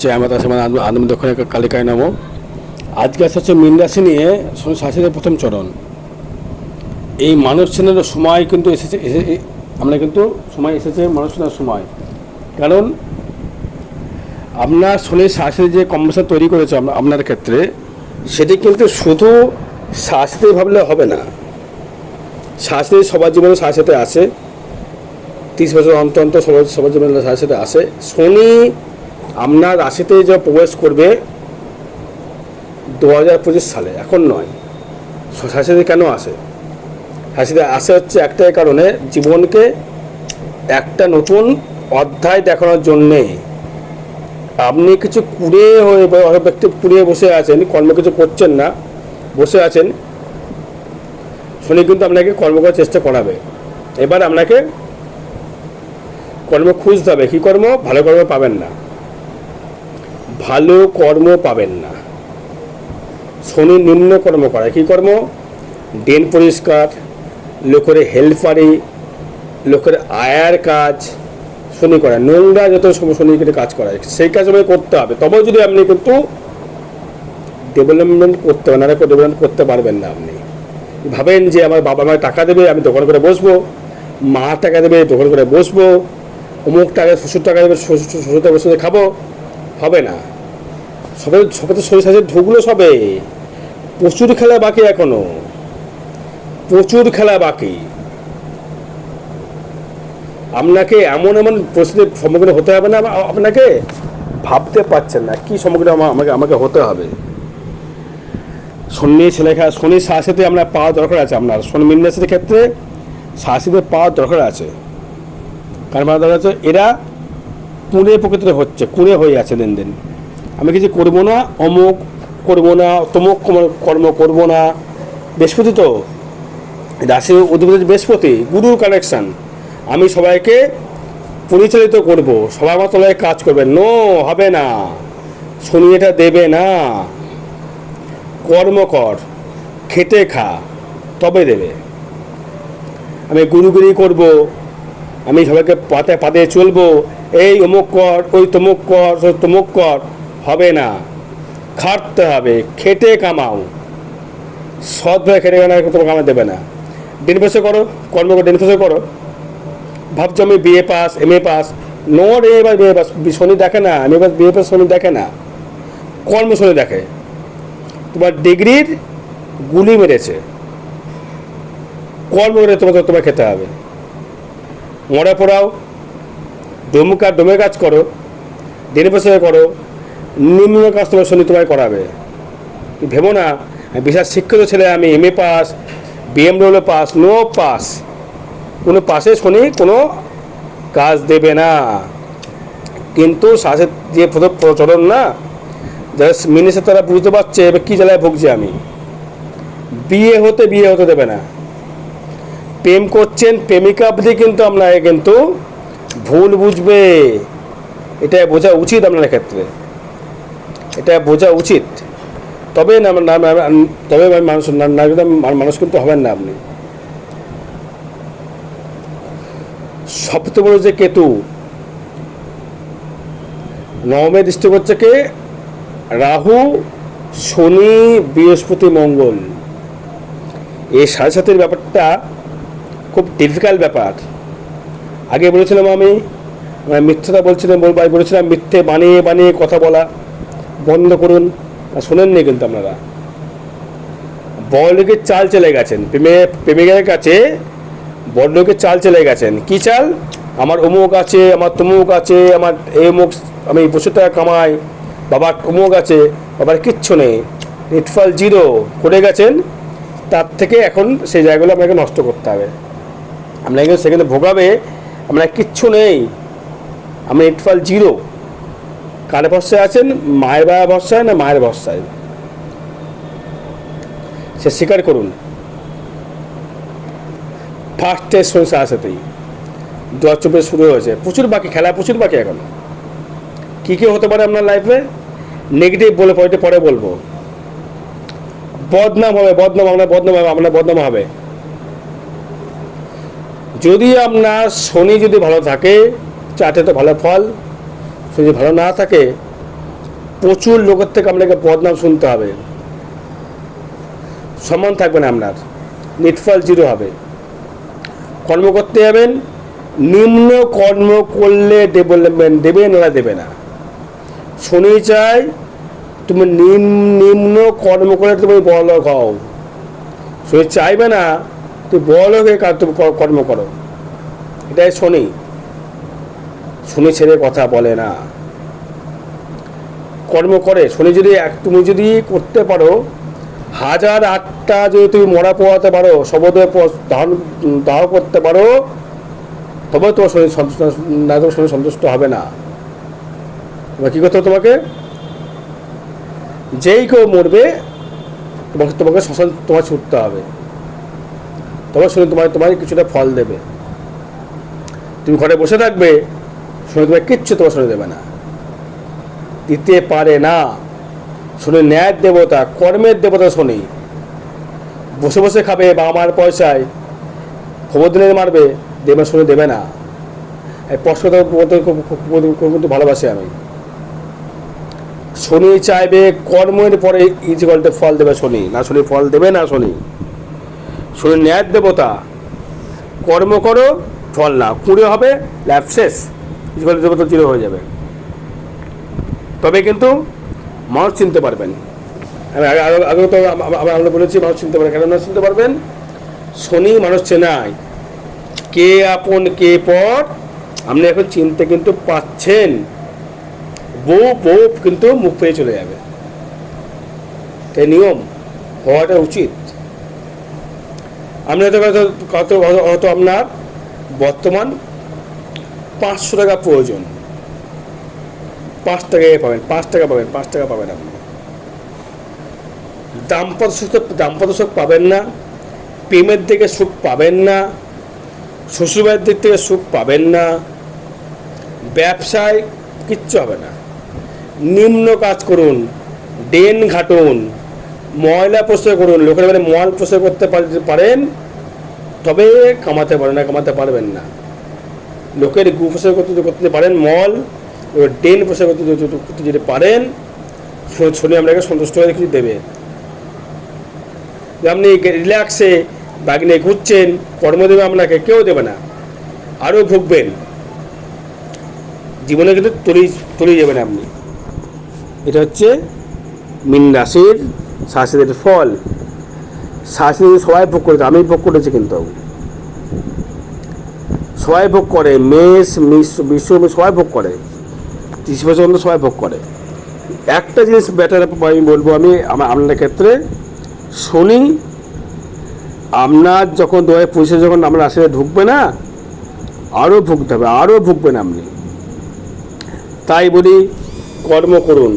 যে তার সময় আনন্দ কালিকায় নাম। আজকে আসছে হচ্ছে মীন রাশি নিয়ে শাসিদের প্রথম চরণ। এই মানব সেনের সময় কিন্তু এসেছে আমরা কিন্তু সময় এসেছে মানব সেনের সময়। কারণ আপনার শনির শাসিতে যে কম্বিনেশন তৈরি করেছে আপনার ক্ষেত্রে, সেটি কিন্তু শুধু শাসিতে ভাবলে হবে না। শাসিতে সবার জীবনে শাসিতে আসে। তিরিশ বছর অন্তর অন্তর সবার সবার জীবনে শাসিতে আসে। শনি আপনার রাশিতে যা প্রবেশ করবে দু হাজার পঁচিশ সালে, এখন নয়। শাসিতে কেন আসে? শাসিতে আসে হচ্ছে একটাই কারণে জীবনকে একটা নতুন অধ্যায় দেখানোর জন্যে। আপনি কিছু কুড়ে হয়ে ব্যক্তি কুড়িয়ে বসে আছেন, কর্ম কিছু করছেন না, বসে আছেন, শনি কিন্তু আপনাকে কর্ম করার চেষ্টা করাবে। এবার আপনাকে কর্ম খুঁজতে হবে, কী কর্ম? ভালো কর্ম পাবেন না। ভালো কর্ম পাবেন না শনি নিম্ন কর্ম করা কী কর্ম ড্রেন পরিষ্কার লোকের হেল্পারি লোকের আয়ার কাজ শনি করা নোংরা যত শনি কেটে কাজ করা সেই কাজ আমাকে করতে হবে তবে যদি আপনি কিন্তু ডেভেলপমেন্ট করতে পারেন আর ডেভেলপমেন্ট করতে পারবেন না আপনি ভাবেন যে আমার বাবা মায়ের টাকা দেবে আমি দোকান করে বসবো মা টাকা দেবে দোকান করে বসবো অমুক টাকা শ্বশুর টাকা দেবে শ্বশুর শ্বশুর টাকা বসে খাব হবে না সবে সবে তো শরীর সাথে ঢুকলো সবে। প্রচুর খেলা বাকি এখনও। প্রচুর খেলা বাকি। আপনাকে এমন এমন পরিস্থিতির সম্মুখীন হতে হবে না আপনাকে? ভাবতে পারছেন না। কি সম্মুখীন আমা- আমাকে আমাকে হতে হবে। শনি ছেলেখা শনি শাসিতে আপনার পাওয়া দরকার আছে আপনার। শনি মিন্নাসের ক্ষেত্রে শাসিতে পাওয়ার দরকার আছে। কারণ পাওয়ার দরকার আছে, এরা কুঁড়ে প্রকৃতিতে হচ্ছে কুঁড়ে হয়ে আছে দিন দিন। আমি কিছু করব না, অমুক করব না, তমুক কর্ম- করব না। বৃহস্পতি তো। রাশি অধিপতি বৃহস্পতি, গুরুর কানেকশান আমি সবাইকে পরিচালিত করব। সবার আমার তলায় কাজ করবে। নো, হবে না। শনি এটা দেবে না। কর্ম কর, খেটে খা, তবে দেবে। আমি গুরুগিরি করব। আমি সবাইকে পাতে পাতে চলবো। এই অমুক কর, ওই তমুক কর তমুক কর। হবে না। খাটতে হবে, খেটে কামাও। সৎভাবে খেটে কামাই তোমাকে কামাই দেবে না। দিন বসে করো, কর্ম করে দিন বসে করো। ভাবছ আমি BA pass M A pass? No রে, এবার বিএ পাস। শনি দেখে না, আমি এবার বিএ পাস, শনি দেখে না। কর্ম শনি দেখে। তোমার ডিগ্রির গুলি মেরেছে। কর্ম করে তোমাকে তোমার খেতে হবে। মরে পড়াও, ডোমকা ডোমে কাজ করো। দিনে বসে করো। নিম্ন কাজ তোমার শনি তোমায় করাবে। ভেবো না, বিশাল শিক্ষিত ছেলে আমি M A pass BMW pass no pass কোনো পাশে শনি কোনো কাজ দেবে না। কিন্তু শ্বাসের যে প্রচলন না যারা মিনিসে তারা বুঝতে পারছে এবার কী জ্বালায় ভুগছি আমি। বিয়ে হতে বিয়ে হতে দেবে না। প্রেম করছেন প্রেমিকা অবধি কিন্তু আপনাকে কিন্তু ভুল বুঝবে। এটা বোঝা উচিত আপনার ক্ষেত্রে। এটা বোঝা উচিত। তবে না তবে মানুষ মানুষ কিন্তু হবেন না আপনি। সবচেয়ে বড় যে কেতু, নবমে দৃষ্টি করছে কে? রাহু, শনি, বৃহস্পতি, মঙ্গল। এই সাড়ে সাতের ব্যাপারটা খুব ডিফিকাল্ট ব্যাপার। আগে বলেছিলাম আমি মিথ্যতা বলছিলাম, বল- বলেছিলাম মিথ্যে বানিয়ে বানিয়ে কথা বলা। বন্ধ করুন শোনেননি কিন্তু আপনারা। বড়লোকের চাল চলে গেছেন। প্রেমে, প্রেমিকের কাছে বড়লোকের চাল চলে গেছেন। কি চাল? আমার অমুক আছে, আমার তমুক আছে, আমার এই অমুক, আমি বসে টাকা কামাই, বাবার অমুক আছে, বাবার কিচ্ছু নেই। নেটফল জিরো। করে গেছেন? তার থেকে এখন সেই জায়গাগুলো আপনাকে নষ্ট করতে হবে। আপনাকে সেখানে ভোগাবে, আপনার কিচ্ছু নেই। আমি নেটফল জিরো। কার ভরসায় আছেন? মায়ের বাবা ভরসায় না মায়ের ভরসায়? সে স্বীকার করুন। ফার্স্ট টেস্ট হয়েছে আসাতেই দু হাজার চব্বিশ শুরু হয়েছে। প্রচুর বাকি খেলা, প্রচুর বাকি এখন। কী কী হতে পারে আপনার লাইফে নেগেটিভ বলে পরে পরে বলব। বদনাম হবে, বদনাম আপনার বদনাম হবে, আপনার বদনাম হবে। যদি আপনার শনি যদি ভালো থাকে চাটে তো ভালো ফল। যদি ভালো না থাকে, প্রচুর লোকের থেকে আপনাকে বদনাম শুনতে হবে। সম্মান থাকবে না আপনার। নিটফল জিরো হবে। কর্ম করতে যাবেন, নিম্ন কর্ম করলে ডেভেলপমেন্ট দেবে না দেবে না। শুনে চাই তুমি নিম- নিম্ন কর্ম করে তুমি বড় হও। সে চাইবে না, তুমি বড় হয়ে কর্ম করো। এটাই শনি। শনি ছেড়ে কথা বলে না। কর্ম করে, শনি যদি এক তুমি যদি করতে পারো, হাজার আটটা যদি তুমি মরা পোয়াতে পারো শবদে দাহন দাহ করতে পারো, তবে তোমার শরীর না, তোমার শরীর সন্তুষ্ট হবে না। এবার কী করতে হবে তোমাকে? যেই কেউ মরবে, তোমাকে তোমাকে শ্মশান তোমার ছুটতে হবে। তোমার শরীর তোমার তোমার কিছুটা ফল দেবে। তুমি ঘরে বসে থাকবে শনি তোমার কিচ্ছু তোমার শনি দেবে না। দিতে পারে না। শনি ন্যায়ের দেবতা, কর্মের দেবতা শনি। বসে বসে খাবে বা আমার পয়সায়। খবর দিনে মারবে, দেবে শনি দেবে না। কিন্তু ভালোবাসি আমি। শনি চাইবে কর্মের পরে ইজিকলটে ফল দেবে শনি। না শনি ফল দেবে না শনি। শনি ন্যায়ের দেবতা, কর্ম করো, ফল না। কুড়ে হবে, ল্যাব ইজিকল দেবতা চির হয়ে যাবে তবে কিন্তু মানুষ চিনতে পারবেন আমি আগে আগে আগে তো আম- আম- আমরা বলেছি মানুষ চিনতে পারবেন কেন চিনতে পারবেন শনি মানুষ চেনায় কে আপন কে পর আপনি এখন চিনতে কিন্তু পাচ্ছেন বউ বউ কিন্তু মুখ পেয়ে চলে যাবে তাই নিয়ম হওয়াটা উচিত আপনি হয়তো কত হয়তো আপনার বর্তমান পাঁচশো টাকা প্রয়োজন। পাঁচ টাকায় পাবেন, পাঁচ টাকা পাবেন, পাঁচ টাকা পাবেন আপনি। দাম্পত্য সুখ দাম্পত্য সুখ পাবেন না, প্রেমের দিকে সুখ পাবেন না, শ্বশুরবাড়ির দিক থেকে সুখ পাবেন না, ব্যবসায় কিচ্ছু হবে না। নিম্ন কাজ করুন, ড্রেন ঘাটুন, ময়লা পরিষ্কার করুন, লোকের মানে মল পরিষ্কার করতে পার- পারেন, তবে কামাতে পারেন না, কামাতে পারবেন না। লোকের গু পরিষ্কার করতে করতে পারেন, মল ডেন পরিষ্কার করতে যদি পারেন, শনি আপনাকে সন্তুষ্ট হয়ে কিছু দেবে। আপনি রিল্যাক্সে ব্যাগ নিয়ে ঘুরছেন কর্ম দেবে আপনাকে কেউ দেবে না। আরও ভুগবেন জীবনে কিন্তু তলিয়ে তলিয়ে যাবেন আপনি। এটা হচ্ছে মিন রাশির শাসিদের ফল। শাসিদ সবাই ভোগ করেছে আমি ভোগ করেছি কিন্তু। সবাই ভোগ করে, মেষ মিশ সবাই ভোগ করে। ত্রিশ বছর পর্যন্ত সবাই ভোগ করে। একটা জিনিস বেটার আমি বলব আমি, আমার আপনার ক্ষেত্রে, শনি আপনার যখন দু হাজার পঁচিশে যখন আপনার রাশিতে ঢুকবে না, আরও ভুগতে হবে, আরও ভুগবেন আপনি। তাই বলি কর্ম করুন।